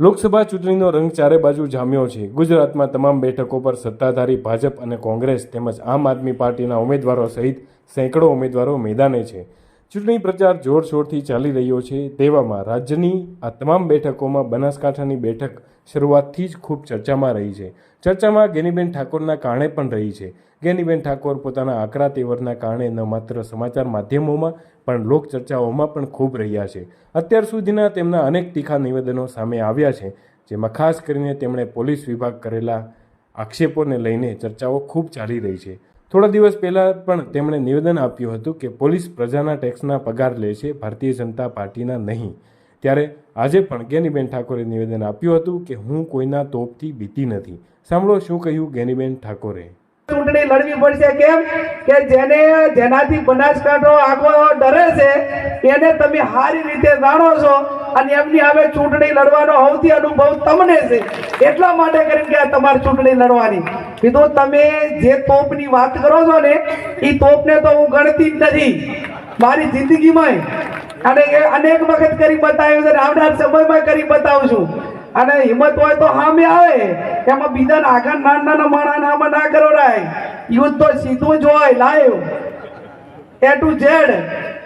લોકસભા ચૂંટણીનો રંગ ચારે બાજુ જામ્યો છે. ગુજરાતમાં તમામ બેઠકો પર સત્તાધારી ભાજપ અને કોંગ્રેસ તેમજ આમ આદમી પાર્ટીના ઉમેદવારો સહિત સેંકડો ઉમેદવારો મેદાને છે. ચૂંટણી પ્રચાર જોરશોરથી ચાલી રહ્યો છે. તેવામાં રાજ્યની આ તમામ બેઠકોમાં બનાસકાંઠાની બેઠક શરૂઆતથી જ ખૂબ ચર્ચામાં રહી છે. ચર્ચામાં ગેનીબેન ઠાકોરના કારણે પણ રહી છે. ગેનીબેન ઠાકોર પોતાના આકરા તેવરના કારણે ન માત્ર સમાચાર માધ્યમોમાં, પણ લોકચર્ચાઓમાં પણ ખૂબ રહ્યા છે. અત્યાર સુધીના તેમના અનેક તીખા નિવેદનો સામે આવ્યા છે, જેમાં ખાસ કરીને તેમણે પોલીસ વિભાગ કરેલા આક્ષેપોને લઈને ચર્ચાઓ ખૂબ ચાલી રહી છે. થોડા દિવસ પહેલાં પણ તેમણે નિવેદન આપ્યું હતું કે પોલીસ પ્રજાના ટેક્સના પગાર લે છે, ભારતીય જનતા પાર્ટીના નહીં. ત્યારે આજે પણ ગેનીબેન ઠાકોરે નિવેદન આપ્યું હતું કે હું કોઈના તોપથી બીતી નથી. સાંભળો શું કહ્યું ગેનીબેન ઠાકોરે. ચૂંટણી લડવી પડશે કેમ? કે જેને જેનાથી બનાસકાંઠો આખો ડરે છે એને તમે સારી રીતે જાણો છો. અને એમની હવે ચૂંટણી લડવાનો સૌથી અનુભવ તમને છે. એટલા માટે કરીને કે તમારે ચૂંટણી લડવાની. કીધું, તમે જે તોપની વાત કરો છો ને એ તોપને તો હું ગણતી જ નથી. મારી જિંદગીમાં અને એ અનેક વખત કરી બતાવ્યું છે આવનાર સમયમાં કરી બતાવું છું. અને હિંમત હોય તો સામે આવે. એમાં બીજા આગળ નાના નાના માણસ આમાં ના કરો રાય. યુદ્ધ તો સીધું જ હોય, લાઈવ. એ ટુ ઝેડ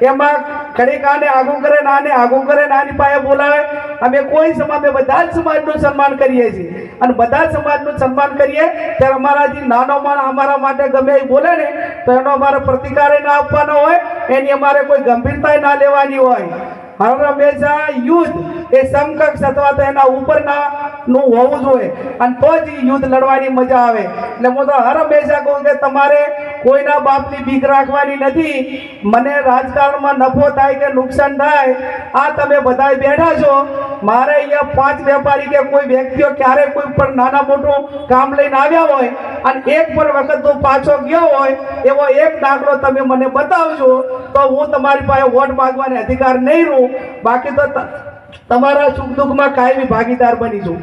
એમાં ઘડીક આને આગું કરે ને આને આગું કરે ને આની પાસે બોલાવે. અમે કોઈ સમાજ અમે બધા જ સમાજનું સન્માન કરીએ છીએ. અને બધા જ સમાજનું સન્માન કરીએ ત્યારે અમારા જે નાનો માણસ અમારા માટે ગમે એ બોલે ને, તો એનો અમારે પ્રતિકાર ના આપવાનો હોય. એની અમારે કોઈ ગંભીરતા ના લેવાની હોય. હર હંમેશા યુદ્ધ એ સમકક્ષ અથવા તો એના ઉપરના નું હોવું જોઈએ. અને તો જ યુદ્ધ લડવાની મજા આવે. એટલે હું તો હર હંમેશા કહું કે તમારે કોઈના બાપની બીક રાખવાની નથી. મને રાજકારણમાં નફો થાય કે નુકસાન થાય, આ તમે બધા બેઠા છો. મારે અહીંયા પાંચ વેપારી કે કોઈ વ્યક્તિઓ ક્યારે કોઈ પણ નાના મોટું કામ લઈને આવ્યા હોય અને એક પણ વખત હું પાછો ગયો હોય, એવો એક દાખલો તમે મને બતાવજો, તો હું તમારી પાસે વોટ માંગવાની અધિકાર નહીં રહું. બાકી તો, તમારા સુખ દુઃખમાં કાયમી ભાગીદાર બની છું.